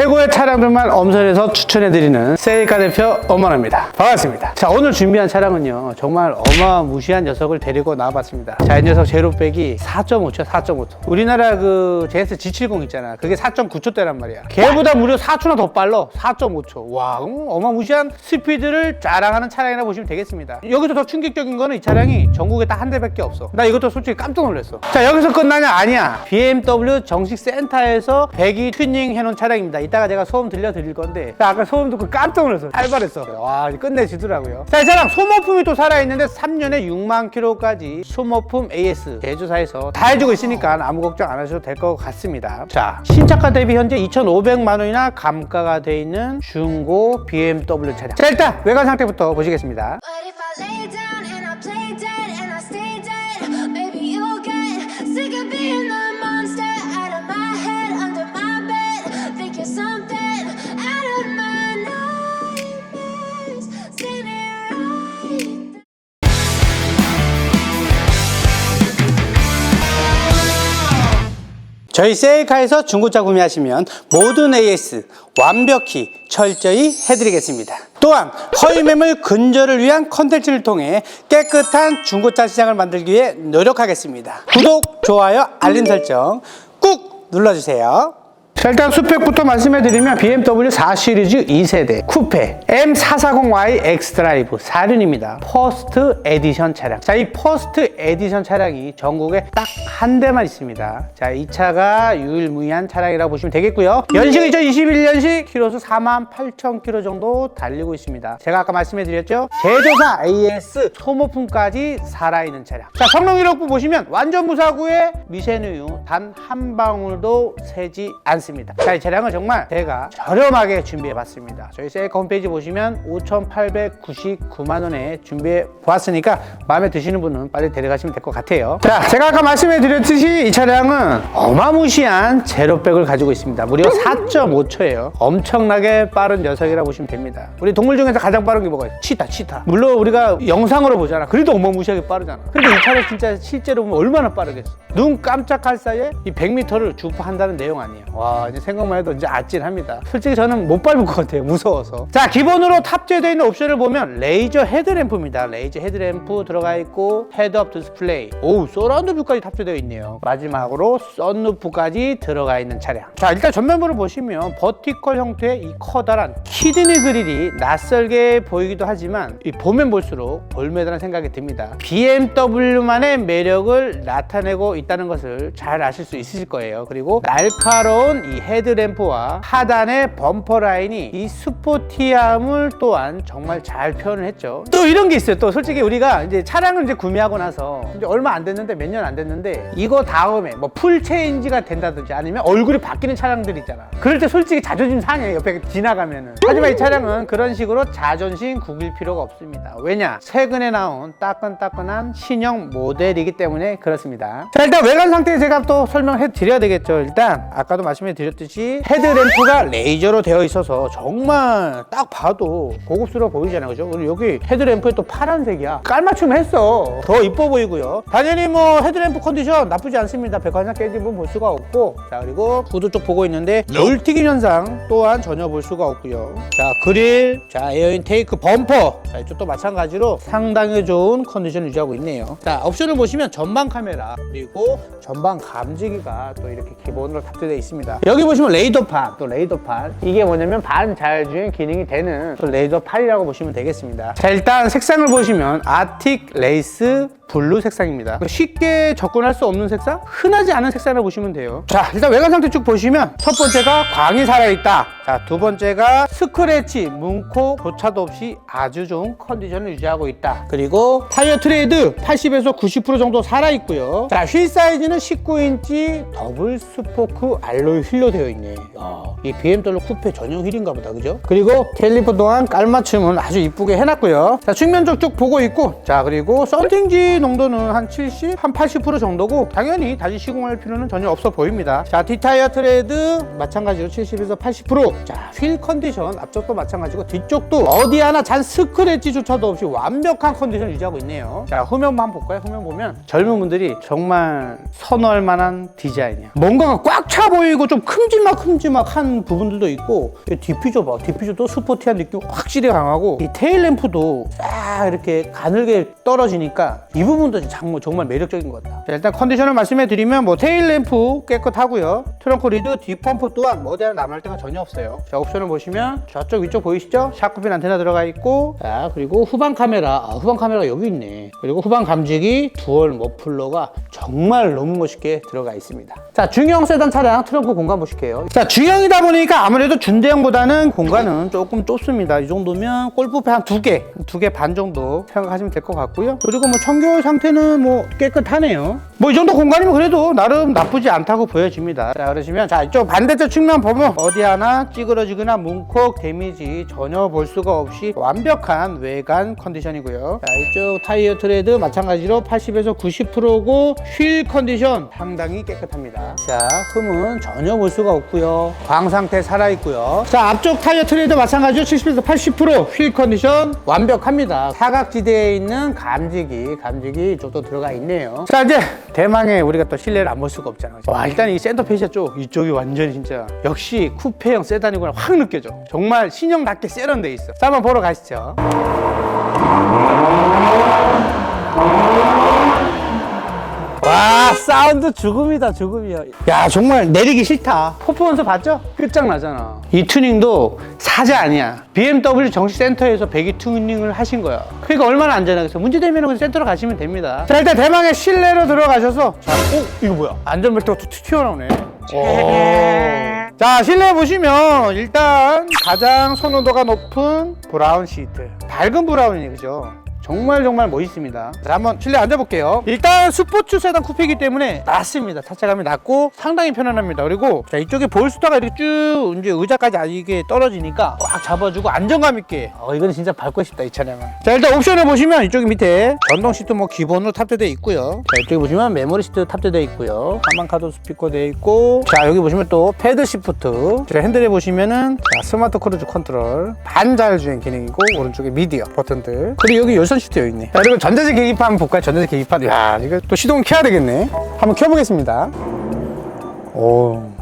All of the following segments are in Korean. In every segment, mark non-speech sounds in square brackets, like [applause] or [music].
최고의 차량들만 엄선해서 추천해드리는 세이카 대표 엄마입니다 반갑습니다. 자, 오늘 준비한 차량은요, 정말 어마무시한 녀석을 데리고 나와봤습니다. 자, 이 녀석 제로백이 4.5초, 4.5초. 우리나라 그 JS G70 있잖아. 그게 4.9초대란 말이야. 걔보다 무려 4초나 더 빨라. 4.5초. 와, 음, 어마무시한 스피드를 자랑하는 차량이라 보시면 되겠습니다. 여기서 더 충격적인 거는 이 차량이 전국에 딱 한 대밖에 없어. 나 이것도 솔직히 깜짝 놀랐어. 자, 여기서 끝나냐? 아니야. BMW 정식 센터에서 배기 튜닝 해놓은 차량입니다. 이 따가 제가 소음 들려드릴 건데, 나 아까 소음 듣고 깜짝 놀랐어. 살벌했어. 와, 끝내주더라고요. 자, 이 차량 소모품이 또 살아있는데 3년에 6만 킬로까지 소모품 AS 제조사에서 다 해주고 있으니까 아무 걱정 안 하셔도 될 것 같습니다. 자, 신차가 대비 현재 2,500만 원이나 감가가 돼 있는 중고 BMW 차량. 자, 일단 외관 상태부터 보시겠습니다. 저희 세일카에서 중고차 구매하시면 모든 AS 완벽히 철저히 해드리겠습니다. 또한 허위 매물 근절을 위한 컨텐츠를 통해 깨끗한 중고차 시장을 만들기 위해 노력하겠습니다. 구독, 좋아요, 알림 설정 꾹 눌러주세요. 자, 일단 스펙부터 말씀해 드리면 BMW 4 시리즈 2세대 쿠페 M440Y 엑스드라이브 4륜입니다. 퍼스트 에디션 차량. 자, 이 퍼스트 에디션 차량이 전국에 딱 한 대만 있습니다. 자, 이 차가 유일무이한 차량이라고 보시면 되겠고요. 연식 2021년식 키로수 4만 8천 킬로 정도 달리고 있습니다. 제가 아까 말씀해 드렸죠? 제조사 AS 소모품까지 살아있는 차량. 자, 성능 이력부 보시면 완전 무사고에 미세누유 단 한 방울도 새지 않습니다. 자, 이 차량은 정말 제가 저렴하게 준비해 봤습니다. 저희 셀카 홈페이지 보시면 5,899만 원에 준비해 보았으니까 마음에 드시는 분은 빨리 데려가시면 될 것 같아요. 자, 제가 아까 말씀해 드렸듯이 이 차량은 어마무시한 제로백을 가지고 있습니다. 무려 4.5초예요. 엄청나게 빠른 녀석이라고 보시면 됩니다. 우리 동물 중에서 가장 빠른 게 뭐가 있어? 치타, 치타. 물론 우리가 영상으로 보잖아. 그래도 어마무시하게 빠르잖아. 근데 이 차를 진짜 실제로 보면 얼마나 빠르겠어. 눈 깜짝할 사이에 이 100m를 주파한다는 내용 아니에요. 와, 이제 생각만 해도 이제 아찔합니다. 솔직히 저는 못 밟을 것 같아요. 무서워서. 자, 기본으로 탑재되어 있는 옵션을 보면 레이저 헤드램프입니다. 레이저 헤드램프 들어가 있고 헤드업 디스플레이. 오, 서라운드 뷰까지 탑재되어 있네요. 마지막으로 썬루프까지 들어가 있는 차량. 자, 일단 전면부를 보시면 버티컬 형태의 이 커다란 키드니 그릴이 낯설게 보이기도 하지만 이 보면 볼수록 볼매다는 생각이 듭니다. BMW만의 매력을 나타내고 있다는 것을 잘 아실 수 있으실 거예요. 그리고 날카로운 이 헤드램프와 하단의 범퍼 라인이 이 스포티함을 또한 정말 잘 표현을 했죠. 또 이런 게 있어요. 또 솔직히 우리가 이제 차량을 이제 구매하고 나서 이제 얼마 안 됐는데 몇 년 안 됐는데 이거 다음에 뭐 풀 체인지가 된다든지 아니면 얼굴이 바뀌는 차량들 있잖아. 그럴 때 솔직히 자존심 상해. 옆에 지나가면은. 하지만 이 차량은 그런 식으로 자존심 구길 필요가 없습니다. 왜냐? 최근에 나온 따끈따끈한 신형 모델이기 때문에 그렇습니다. 자, 일단 외관 상태 제가 또 설명해 드려야 되겠죠. 일단 아까도 말씀해 드렸듯이 헤드램프가 레이저로 되어 있어서 정말 딱 봐도 고급스러워 보이잖아요. 그죠? 그리고 여기 헤드램프에 또 파란색이야. 깔맞춤 했어. 더 이뻐 보이고요. 당연히 뭐 헤드램프 컨디션 나쁘지 않습니다. 백화점 깨진 부분 볼 수가 없고 자 그리고 후드 쪽 보고 있는데 돌튀김 현상 또한 전혀 볼 수가 없고요. 자 그릴, 자 에어 인테이크 범퍼 자 이쪽도 마찬가지로 상당히 좋은 컨디션 유지하고 있네요. 자 옵션을 보시면 전방 카메라 그리고 전방 감지기가 또 이렇게 기본으로 탑재되어 있습니다. 여기 보시면 레이더판 또 레이더판 이게 뭐냐면 반자율주행 기능이 되는 또 레이더판이라고 보시면 되겠습니다. 자 일단 색상을 보시면 아틱 레이스 블루 색상입니다. 쉽게 접근할 수 없는 색상? 흔하지 않은 색상을 보시면 돼요. 자, 일단 외관 상태 쭉 보시면 첫 번째가 광이 살아있다. 자, 두 번째가 스크래치, 문콕, 교차도 없이 아주 좋은 컨디션을 유지하고 있다. 그리고 타이어 트레이드 80에서 90% 정도 살아있고요. 자, 휠 사이즈는 19인치 더블 스포크 알로이 휠로 되어 있네. 야, 이 BMW 쿠페 전용 휠인가 보다, 그죠? 그리고 캘리퍼 동안 깔맞춤은 아주 이쁘게 해놨고요. 자, 측면 쪽쭉 보고 있고, 자, 그리고 썬팅지 농도는 한 70, 한 80% 정도고 당연히 다시 시공할 필요는 전혀 없어 보입니다. 자, 뒷타이어 트레드 마찬가지로 70에서 80%. 자, 휠 컨디션 앞쪽도 마찬가지고 뒤쪽도 어디 하나 잔 스크래치조차도 없이 완벽한 컨디션 유지하고 있네요. 자, 후면 한번 볼까요? 후면 보면 젊은 분들이 정말 선호할 만한 디자인이야. 뭔가가 꽉 차 보이고 좀 큼지막큼지막한 부분들도 있고 이 디퓨저 봐. 디퓨저도 스포티한 느낌 확실히 강하고 이 테일 램프도 싹 이렇게 가늘게 떨어지니까 이 부분도 정말, 매력적인 것 같다. 자, 일단 컨디션을 말씀해 드리면 뭐 테일 램프 깨끗하고요. 트렁크 리드 뒷펌프 또한 뭐 어디나 남을 데가 전혀 없어요. 자, 옵션을 보시면 저쪽 위쪽 보이시죠? 샤크핀 안테나 들어가 있고 자, 그리고 후방 카메라. 아, 후방 카메라가 여기 있네. 그리고 후방 감지기 두얼 머플러가 정말 너무 멋있게 들어가 있습니다. 자, 중형 세단 차량 트렁크 공간 보실게요. 자, 중형이다 보니까 아무래도 준대형보다는 공간은 조금 좁습니다. 이 정도면 골프페 한두 개, 두 개 반 정도 생각하시면 될 것 같고요. 그리고 뭐 청결 상태는 뭐 깨끗하네요. 뭐 이 정도 공간이면 그래도 나름 나쁘지 않다고 보여집니다. 자, 그러시면 자, 이쪽 반대쪽 측면 보면 어디 하나 찌그러지거나 뭉콕 데미지 전혀 볼 수가 없이 완벽한 외관 컨디션이고요. 자, 이쪽 타이어 트레드 마찬가지로 80에서 90%고 휠 컨디션 상당히 깨끗합니다. 자, 흠은 전혀 볼 수가 없고요. 광 상태 살아 있고요. 자, 앞쪽 타이어 트레드 마찬가지로 70에서 80%휠 컨디션 완벽합니다. 사각지대에 있는 감지기, 감지기 이쪽도 들어가 있네요. 자, 이제 대망의 우리가 또 실내를 안 볼 수가 없잖아. 와, 일단 이 센터페시아 쪽 이쪽이 완전히 진짜 역시 쿠페형 세단이구나 확 느껴져. 정말 신형답게 세련돼 있어. 자, 한번 보러 가시죠. 와 사운드 죽음이다 죽음이야. 야 정말 내리기 싫다. 퍼포먼스 봤죠? 끝장나잖아. 이 튜닝도 사자 아니야. BMW 정식 센터에서 배기 튜닝을 하신 거야. 그러니까 얼마나 안전하겠어 문제되면 센터로 가시면 됩니다. 자 일단 대망의 실내로 들어가셔서. 자, 오 이거 뭐야? 안전벨트가 툭 튀어나오네. 오. 자 실내 보시면 일단 가장 선호도가 높은 브라운 시트. 밝은 브라운이 그죠 정말 정말 멋있습니다. 자, 한번 실내 앉아볼게요. 일단 스포츠 세단 쿠페이기 때문에 낮습니다. 타차감이 낮고 상당히 편안합니다. 그리고 자, 이쪽에 볼스터가 이렇게 쭉 이제 의자까지 아- 이게 떨어지니까 꽉 잡아주고 안정감 있게. 어, 이건 진짜 밟고 싶다 이 차량은. 자, 일단 옵션을 보시면 이쪽에 밑에 전동 시트 뭐 기본으로 탑재되어 있고요. 자, 이쪽에 보시면 메모리 시트 탑재되어 있고요. 가만 카드 스피커 되어 있고. 자, 여기 보시면 또 패드 시프트. 자, 핸들에 보시면은 자, 스마트 크루즈 컨트롤 반자율 주행 기능이고 오른쪽에 미디어 버튼들. 그리고 여기 열선 시트 여기 있네. 자, 그리고 전자식 계기판 한번 볼까요? 전자식 계기판. 야, 이거 또 시동 켜야 되겠네. 한번 켜보겠습니다. 오.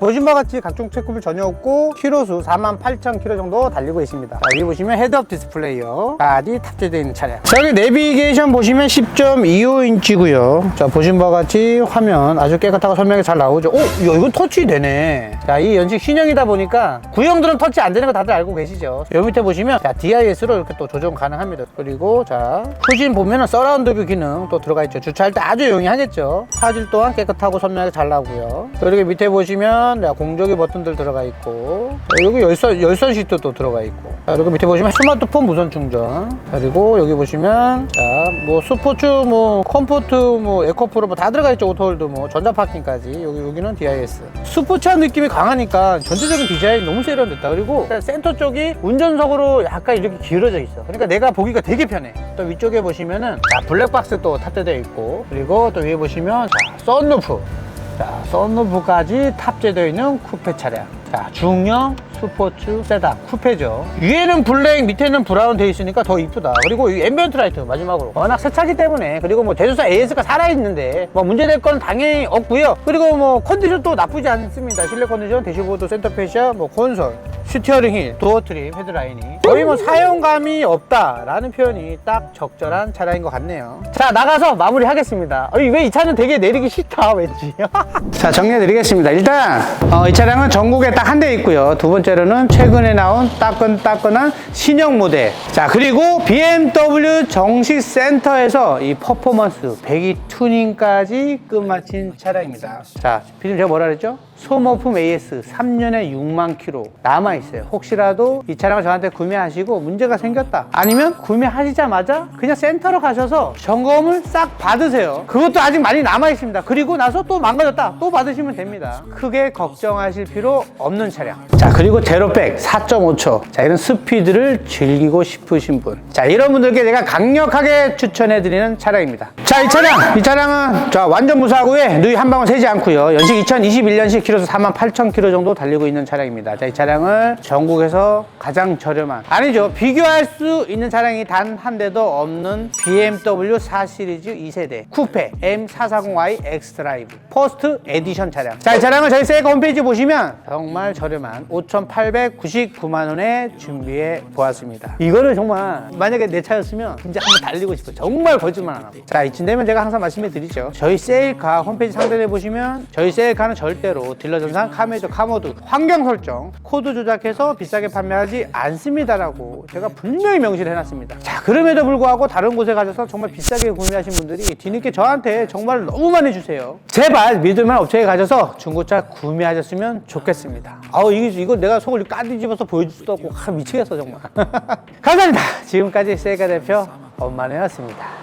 보신 바와 같이 각종 체크물 전혀 없고 키로수 48,000km 정도 달리고 있습니다. 자, 여기 보시면 헤드업 디스플레이어까지 탑재되어 있는 차량. 자, 여기 내비게이션 보시면 10.25인치고요. 자, 보신 바와 같이 화면 아주 깨끗하고 선명하게 잘 나오죠. 오, 야, 이건 터치 되네. 자, 이 연식 신형이다 보니까 구형들은 터치 안 되는 거 다들 알고 계시죠. 여기 밑에 보시면 자, DIS로 이렇게 또 조정 가능합니다. 그리고 자, 후진 보면은 서라운드 뷰 기능 또 들어가 있죠. 주차할 때 아주 용이하겠죠. 화질 또한 깨끗하고 선명하게 잘 나오고요. 그리고 밑에 보시면 자, 공조기 버튼들 들어가 있고 자, 여기 열선 열선 시트 또 들어가 있고 자, 그리고 밑에 보시면 스마트폰 무선 충전 그리고 여기 보시면 자, 뭐 스포츠 뭐 컴포트 뭐 에코프로 뭐 다 들어가 있죠. 오토홀드 뭐 전자 파킹까지 여기 여기는 DIS 스포츠한 느낌이 강하니까 전체적인 디자인 너무 세련됐다. 그리고 센터 쪽이 운전석으로 약간 이렇게 기울어져 있어. 그러니까 내가 보기가 되게 편해. 또 위쪽에 보시면은 자, 블랙박스 또 탑재되어 있고 그리고 또 위에 보시면 자, 썬루프 자, 썬루프까지 탑재되어 있는 쿠페 차량. 자, 중형 스포츠 세단 쿠페죠. 위에는 블랙, 밑에는 브라운 되어 있으니까 더 이쁘다. 그리고 이 앰비언트 라이트 마지막으로 워낙 새 차기 때문에 그리고 뭐 대조사 AS가 살아 있는데 뭐 문제될 건 당연히 없고요. 그리고 뭐 컨디션도 나쁘지 않습니다. 실내 컨디션, 대시보드, 센터페시아, 뭐 콘솔, 스티어링 휠, 도어 트림, 헤드라인이 거의 뭐 사용감이 없다라는 표현이 딱 적절한 차량인 것 같네요. 자 나가서 마무리하겠습니다. 왜 이 차는 되게 내리기 싫다 왠지. [laughs] 자 정리해 드리겠습니다. 일단 어, 이 차량은 전국에 딱 한 대 있고요. 두 번째로는 최근에 나온 따끈따끈한 신형 모델. 자 그리고 BMW 정식 센터에서 이 퍼포먼스 배기 튜닝까지 끝마친 차량입니다. 자 피디님 제가 뭐라 그랬죠? 소모품 AS 3년에 6만 킬로 남아 있어요. 혹시라도 이 차량을 저한테 구매하시고 문제가 생겼다. 아니면 구매하시자마자 그냥 센터로 가셔서 점검을 싹 받으세요. 그것도 아직 많이 남아 있습니다. 그리고 나서 또 망가졌다. 또 받으시면 됩니다. 크게 걱정하실 필요 없는 차량. 자, 그리고 제로백 4.5초. 자, 이런 스피드를 즐기고 싶으신 분. 자, 이런 분들께 제가 강력하게 추천해 드리는 차량입니다. 자, 이 차량. 이 차량은 자, 완전 무사고에 누이 한 방울 새지 않고요. 연식 2021년식 키로수 4만 8천 킬로 정도 달리고 있는 차량입니다. 자, 이 차량을 전국에서 가장 저렴한 아니죠. 비교할 수 있는 차량이 단 한 대도 없는 BMW 4 시리즈 2세대 쿠페 M440i 엑스드라이브 퍼스트 에디션 차량. 자, 이 차량을 저희 세이카 홈페이지 보시면 정말 저렴한 5,899만 원에 준비해 보았습니다. 이거를 정말 만약에 내 차였으면 진짜 한번 달리고 싶어요. 정말 거짓말 안 하고. 자, 이쯤 되면 제가 항상 말씀해 드리죠. 저희 세일카 홈페이지 상단에 보시면 저희 세일카는 절대로 딜러 전산, 카메조, 카모드, 환경 설정, 코드 조작해서 비싸게 판매하지 않습니다라고 제가 분명히 명시를 해놨습니다. 자, 그럼에도 불구하고 다른 곳에 가셔서 정말 비싸게 구매하신 분들이 뒤늦게 저한테 정말 너무 많이 주세요. 제발 믿을만 업체에 가셔서 중고차 구매하셨으면 좋겠습니다. 아우, 이거, 이거 내가 속을 까뒤집어서 보여줄 수도 없고, 아, 미치겠어, 정말. [laughs] 감사합니다. 지금까지 세일카 대표 엄마네였습니다.